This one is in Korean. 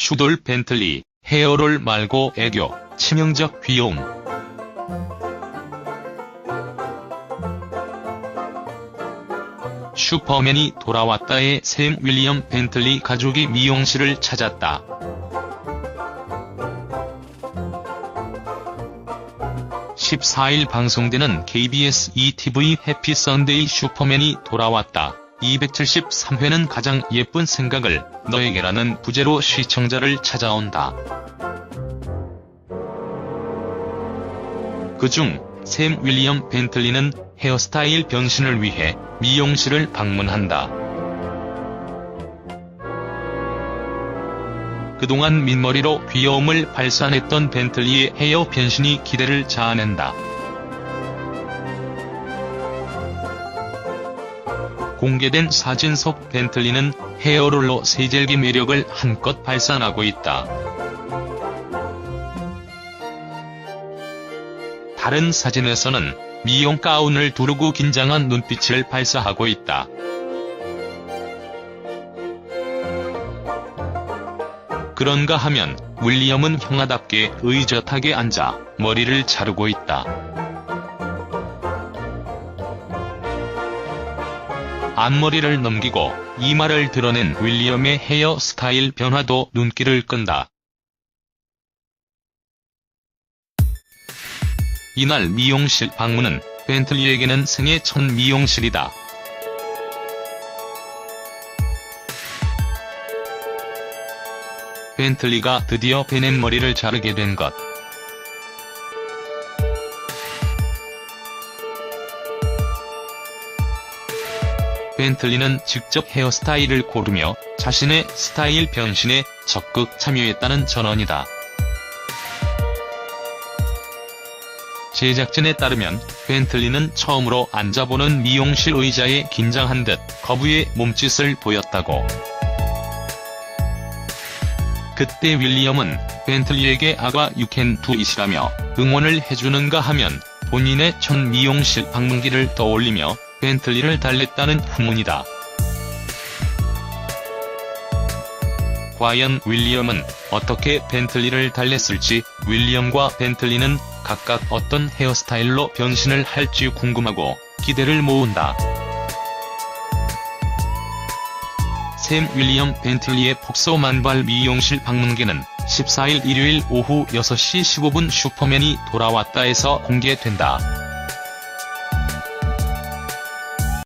슈돌 벤틀리, 헤어롤 말고 애교, 치명적 귀여움. 슈퍼맨이 돌아왔다의 샘 윌리엄 벤틀리 가족이 미용실을 찾았다. (14일) 방송되는 KBS ETV 해피 선데이 슈퍼맨이 돌아왔다. 273회는 가장 예쁜 생각을 너에게라는 부제로 시청자를 찾아온다. 그중 샘 윌리엄 벤틀리는 헤어스타일 변신을 위해 미용실을 방문한다. 그동안 민머리로 귀여움을 발산했던 벤틀리의 헤어 변신이 기대를 자아낸다. 공개된 사진 속 벤틀리는 헤어롤로 세절기 매력을 한껏 발산하고 있다. 다른 사진에서는 미용 가운을 두르고 긴장한 눈빛을 발사하고 있다. 그런가 하면 윌리엄은 형아답게 의젓하게 앉아 머리를 자르고 있다. 앞머리를 넘기고 이마를 드러낸 윌리엄의 헤어 스타일 변화도 눈길을 끈다. 이날 미용실 방문은 벤틀리에게는 생애 첫 미용실이다. 벤틀리가 드디어 베넷 머리를 자르게 된 것. 벤틀리는 직접 헤어스타일을 고르며 자신의 스타일 변신에 적극 참여했다는 전언이다. 제작진에 따르면 벤틀리는 처음으로 앉아보는 미용실 의자에 긴장한 듯 거부의 몸짓을 보였다고. 그때 윌리엄은 벤틀리에게 아가 유캔 두잇이라며 응원을 해주는가 하면 본인의 첫 미용실 방문기를 떠올리며 벤틀리를 달랬다는 후문이다. 과연 윌리엄은 어떻게 벤틀리를 달랬을지 윌리엄과 벤틀리는 각각 어떤 헤어스타일로 변신을 할지 궁금하고 기대를 모은다. 샘 윌리엄 벤틀리의 폭소 만발 미용실 방문기는 14일 일요일 오후 6시 15분 슈퍼맨이 돌아왔다에서 공개된다.